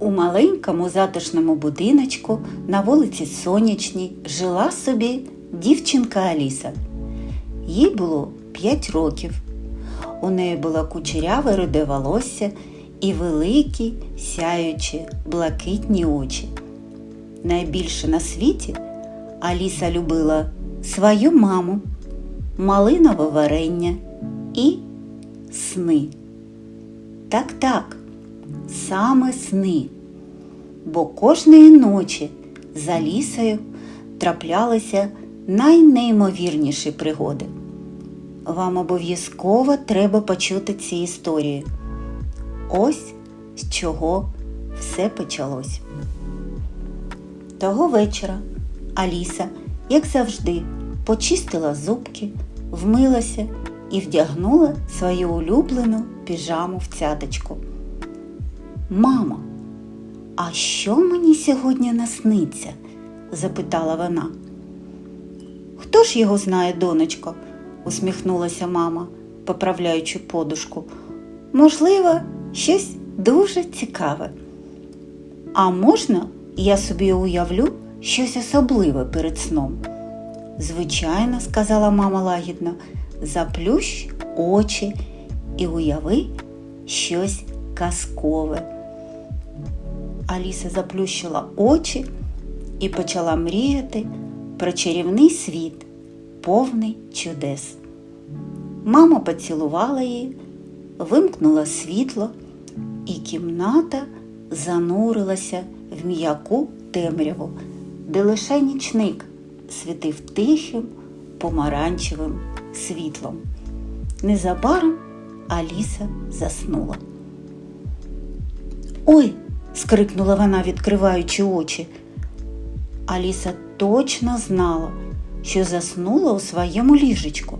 У маленькому затишному будиночку на вулиці Сонячній жила собі дівчинка Аліса. Їй було 5 років. У неї було кучеряве руде волосся і великі, сяючі, блакитні очі. Найбільше на світі Аліса любила свою маму, малинове варення і сни. Так, так, саме сни. Бо кожної ночі за лісою траплялися найнеймовірніші пригоди. Вам обов'язково треба почути ці історії. Ось з чого все почалось. Того вечора Аліса, як завжди, почистила зубки, вмилася і вдягнула свою улюблену піжаму в цяточку. Мамо, а що мені сьогодні насниться? запитала вона. Хто ж його знає, донечко? усміхнулася мама, поправляючи подушку. Можливо, щось дуже цікаве. А можна я собі уявлю щось особливе перед сном? Звичайно, сказала мама лагідно, заплющ очі і уяви щось казкове. Аліса заплющила очі і почала мріяти про чарівний світ, повний чудес. Мама поцілувала її, вимкнула світло, і кімната занурилася в м'яку темряву, де лише нічник світив тихим помаранчевим світлом. Незабаром Аліса заснула. Ой! Скрикнула вона, відкриваючи очі. Аліса точно знала, що заснула у своєму ліжечку,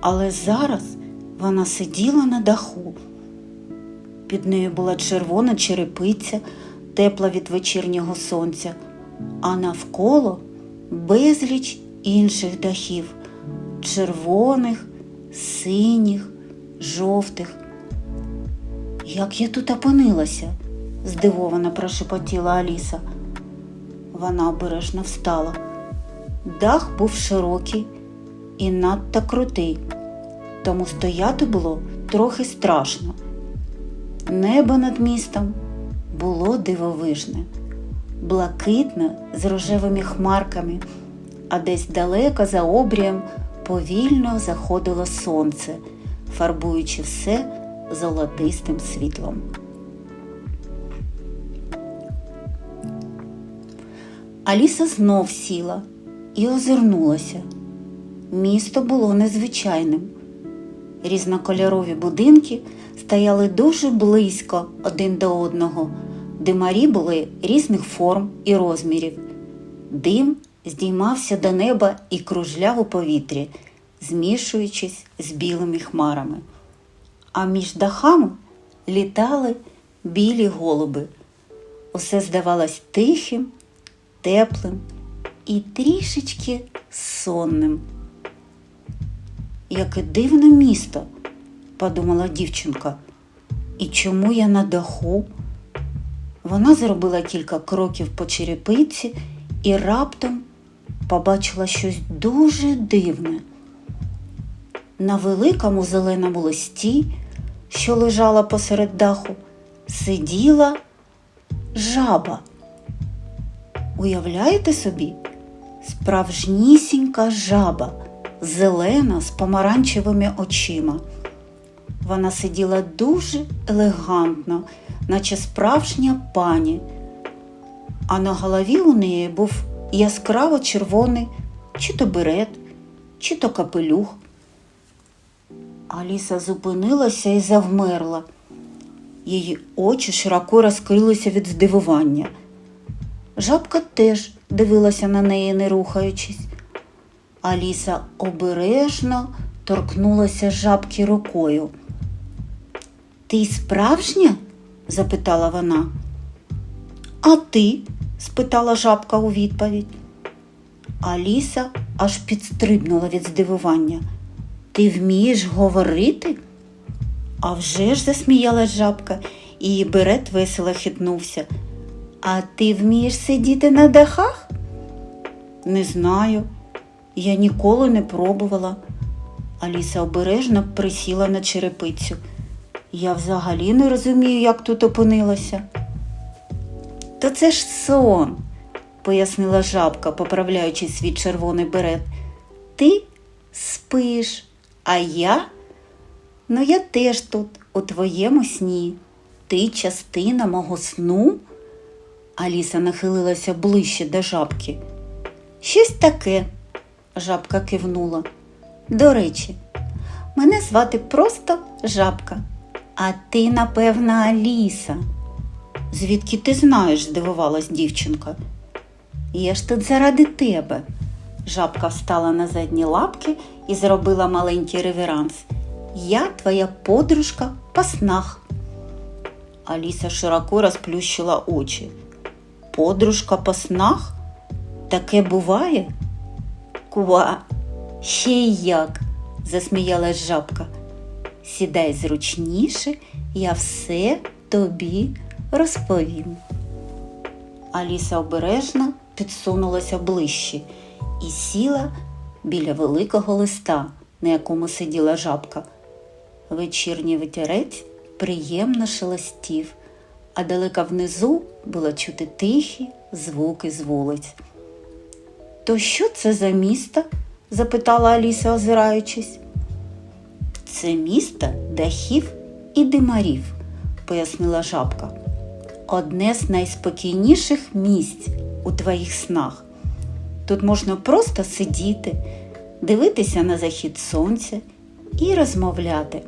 але зараз вона сиділа на даху. Під нею була червона черепиця, тепла від вечірнього сонця, а навколо безліч інших дахів червоних, синіх, жовтих. Як я тут опинилася? Здивовано прошепотіла Аліса. Вона обережно встала. Дах був широкий і надто крутий, тому стояти було трохи страшно. Небо над містом було дивовижне, блакитне з рожевими хмарками, а десь далеко за обрієм повільно заходило сонце, фарбуючи все золотистим світлом. Аліса знов сіла і озирнулася. Місто було незвичайним. Різнокольорові будинки стояли дуже близько один до одного, димарі були різних форм і розмірів. Дим здіймався до неба і кружляв у повітрі, змішуючись з білими хмарами. А між дахами літали білі голуби. Усе здавалось тихим теплим і трішечки сонним. Яке дивне місто, подумала дівчинка. І чому я на даху? Вона зробила кілька кроків по черепиці і раптом побачила щось дуже дивне. На великому зеленому листі, що лежала посеред даху, сиділа жаба. Уявляєте собі? Справжнісінька жаба, зелена з помаранчевими очима. Вона сиділа дуже елегантно, наче справжня пані, а на голові у неї був яскраво червоний чи то берет, чи то капелюх. Аліса зупинилася і завмерла. Її очі широко розкрилися від здивування. Жабка теж дивилася на неї, не рухаючись. Аліса обережно торкнулася жабки рукою. Ти справжня? запитала вона. А ти? спитала жабка у відповідь. Аліса аж підстрибнула від здивування. Ти вмієш говорити? А вже ж засміялась жабка і берет весело хитнувся. А ти вмієш сидіти на дахах? Не знаю. Я ніколи не пробувала. Аліса обережно присіла на черепицю. Я взагалі не розумію, як тут опинилася. То це ж сон, пояснила жабка, поправляючи свій червоний берет. Ти спиш, а я? Ну, я теж тут, у твоєму сні. Ти частина мого сну? Аліса нахилилася ближче до жабки. Щось таке, жабка кивнула. До речі, мене звати просто жабка, а ти, напевно, Аліса. Звідки ти знаєш? здивувалась дівчинка. Я ж тут заради тебе. Жабка встала на задні лапки і зробила маленький реверанс. Я твоя подружка по снах. Аліса широко розплющила очі. Подружка по снах? Таке буває? Кува, ще й як, засміялась жабка. Сідай зручніше, я все тобі розповім. Аліса обережно підсунулася ближче і сіла біля великого листа, на якому сиділа жабка. Вечірній вітерець приємно шелестів, а далеко внизу було чути тихі звуки з вулиць. То що це за місто? запитала Аліса, озираючись. Це місто дахів і димарів, пояснила жабка. Одне з найспокійніших місць у твоїх снах. Тут можна просто сидіти, дивитися на захід сонця і розмовляти.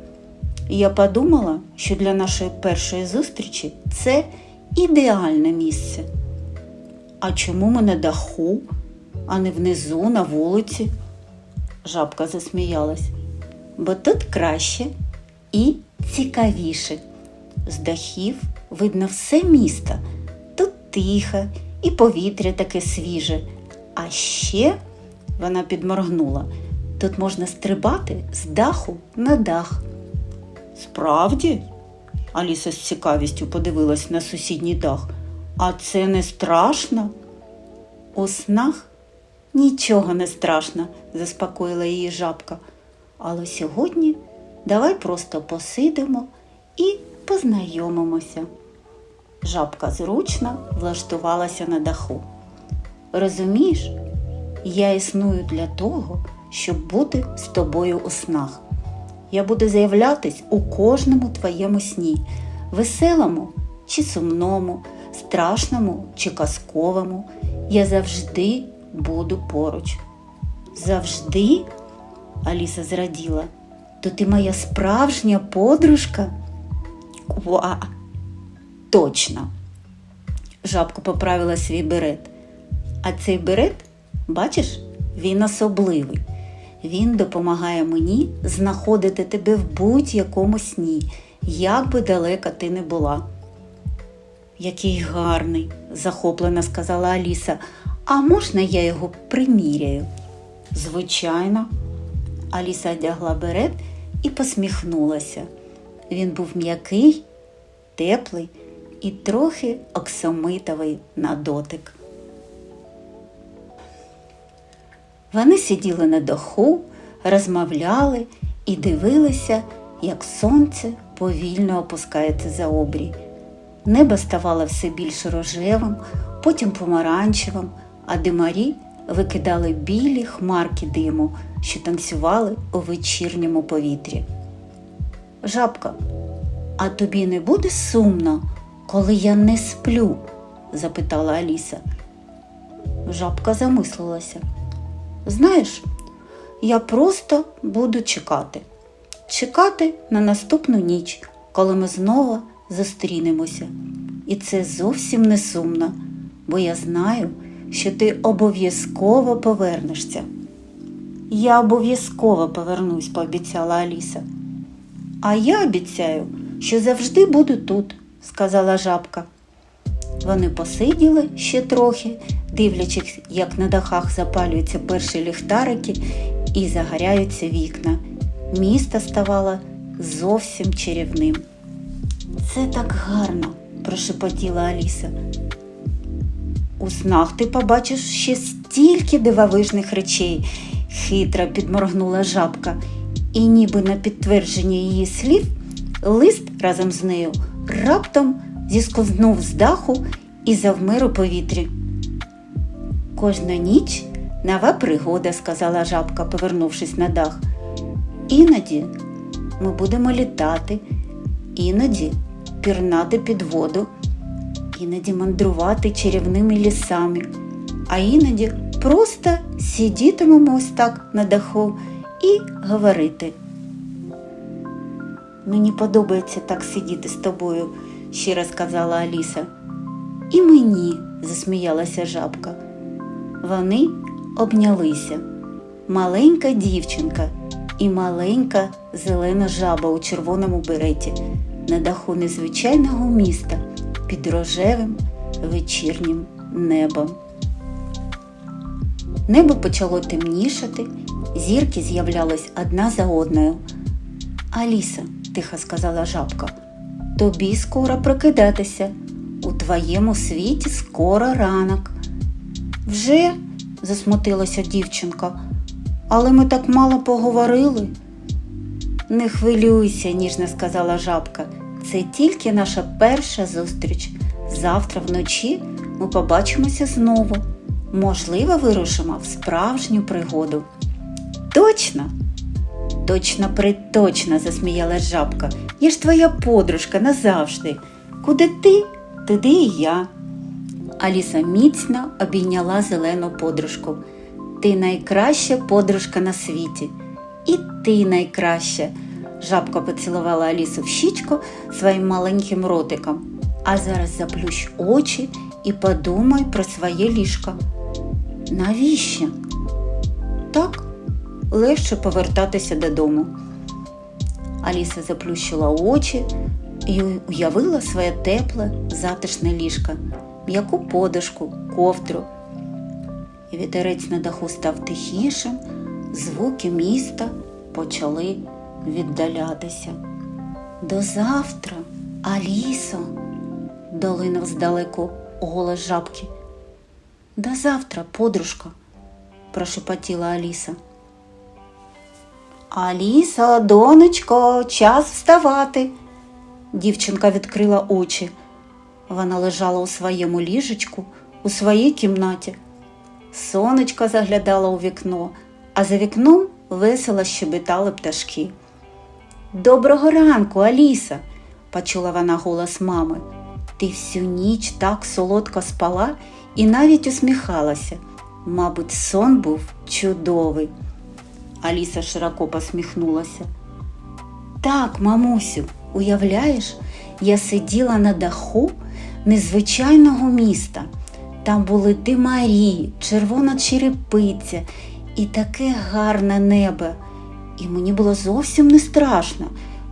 Я подумала, що для нашої першої зустрічі це ідеальне місце. А чому ми на даху, а не внизу, на вулиці? Жабка засміялась. Бо тут краще і цікавіше. З дахів видно все місто. Тут тихо і повітря таке свіже. А ще вона підморгнула. Тут можна стрибати з даху на дах. Справді? Аліса з цікавістю подивилась на сусідній дах. А це не страшно? У снах нічого не страшно, заспокоїла її жабка. Але сьогодні давай просто посидимо і познайомимося. Жабка зручно влаштувалася на даху. Розумієш, я існую для того, щоб бути з тобою у снах. Я буду з'являтись у кожному твоєму сні, веселому чи сумному, страшному чи казковому. Я завжди буду поруч. Завжди, Аліса зраділа, то ти моя справжня подружка? Ква, точно. Жабка поправила свій берет. А цей берет, бачиш, він особливий. Він допомагає мені знаходити тебе в будь-якому сні, як би далека ти не була. Який гарний, захоплено сказала Аліса. А можна я його приміряю? Звичайно. Аліса одягла берет і посміхнулася. Він був м'який, теплий і трохи оксамитовий на дотик. Вони сиділи на даху, розмовляли і дивилися, як сонце повільно опускається за обрій. Небо ставало все більш рожевим, потім помаранчевим, а димарі викидали білі хмарки диму, що танцювали у вечірньому повітрі. Жабка, а тобі не буде сумно, коли я не сплю? запитала Аліса. Жабка замислилася. Знаєш, я просто буду чекати. Чекати на наступну ніч, коли ми знову зустрінемося. І це зовсім не сумно, бо я знаю, що ти обов'язково повернешся. Я обов'язково повернусь, пообіцяла Аліса. А я обіцяю, що завжди буду тут, сказала жабка. Вони посиділи ще трохи, дивлячись, як на дахах запалюються перші ліхтарики і загоряються вікна. Місто ставало зовсім чарівним. Це так гарно, прошепотіла Аліса. У снах ти побачиш ще стільки дивовижних речей, хитро підморгнула жабка, і ніби на підтвердження її слів лист разом з нею раптом зісковзнув з даху і завмер у повітрі. Кожна ніч нова пригода, сказала жабка, повернувшись на дах. Іноді ми будемо літати, іноді пірнати під воду, іноді мандрувати чарівними лісами, а іноді просто сидітимемо ось так на даху і говорити. Мені подобається так сидіти з тобою, щиро сказала Аліса. І мені, засміялася жабка. Вони обнялися. Маленька дівчинка і маленька зелена жаба у червоному береті на даху незвичайного міста під рожевим вечірнім небом. Небо почало темнішати, зірки з'являлись одна за одною. Аліса, тихо сказала жабка, тобі скоро прокидатися. У твоєму світі скоро ранок. Вже? засмутилася дівчинка, але ми так мало поговорили. Не хвилюйся, ніжно сказала жабка. Це тільки наша перша зустріч. Завтра вночі ми побачимося знову. Можливо, вирушимо в справжню пригоду. Точно? Точно приточно, засміялась жабка. Я ж твоя подружка назавжди. Куди ти, туди і я. Аліса міцно обійняла зелену подружку. Ти найкраща подружка на світі. І ти найкраща. Жабка поцілувала Алісу в щічку своїм маленьким ротиком. А зараз заплющ очі і подумай про своє ліжко. Навіщо? Так, легше повертатися додому. Аліса заплющила очі і уявила своє тепле, затишне ліжко, м'яку подушку, ковдру. І вітерець на даху став тихішим, звуки міста почали віддалятися. До завтра, Алісо, долинув здалеку голос жабки. До завтра, подружка, прошепотіла Аліса. Аліса, донечко, час вставати. Дівчинка відкрила очі. Вона лежала у своєму ліжечку, у своїй кімнаті. Сонечко заглядало у вікно, а за вікном весело щебетали пташки. Доброго ранку, Аліса, почула вона голос мами. Ти всю ніч так солодко спала і навіть усміхалася. Мабуть, сон був чудовий. Аліса широко посміхнулася. Так, мамусю, уявляєш, я сиділа на даху незвичайного міста. Там були димарі, червона черепиця і таке гарне небо. І мені було зовсім не страшно,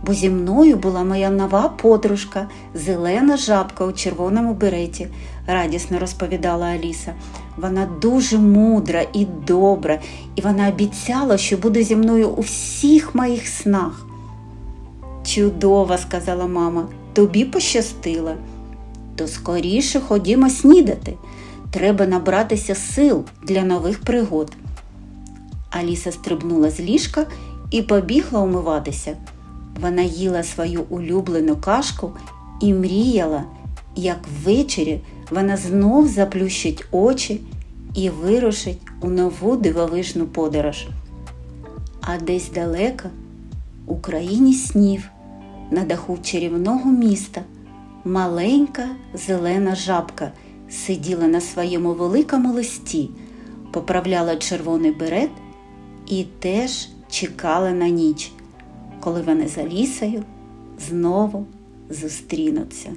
бо зі мною була моя нова подружка, зелена жабка у червоному береті, радісно розповідала Аліса. Вона дуже мудра і добра, і вона обіцяла, що буде зі мною у всіх моїх снах. Чудово, сказала мама, тобі пощастило. То скоріше ходімо снідати. Треба набратися сил для нових пригод. Аліса стрибнула з ліжка і побігла умиватися. Вона їла свою улюблену кашку і мріяла, як ввечері вона знов заплющить очі і вирушить у нову дивовижну подорож. А десь далеко, у країні снів, на даху чарівного міста, маленька зелена жабка сиділа на своєму великому листі, поправляла червоний берет і теж чекала на ніч, коли вони за лісою знову зустрінуться.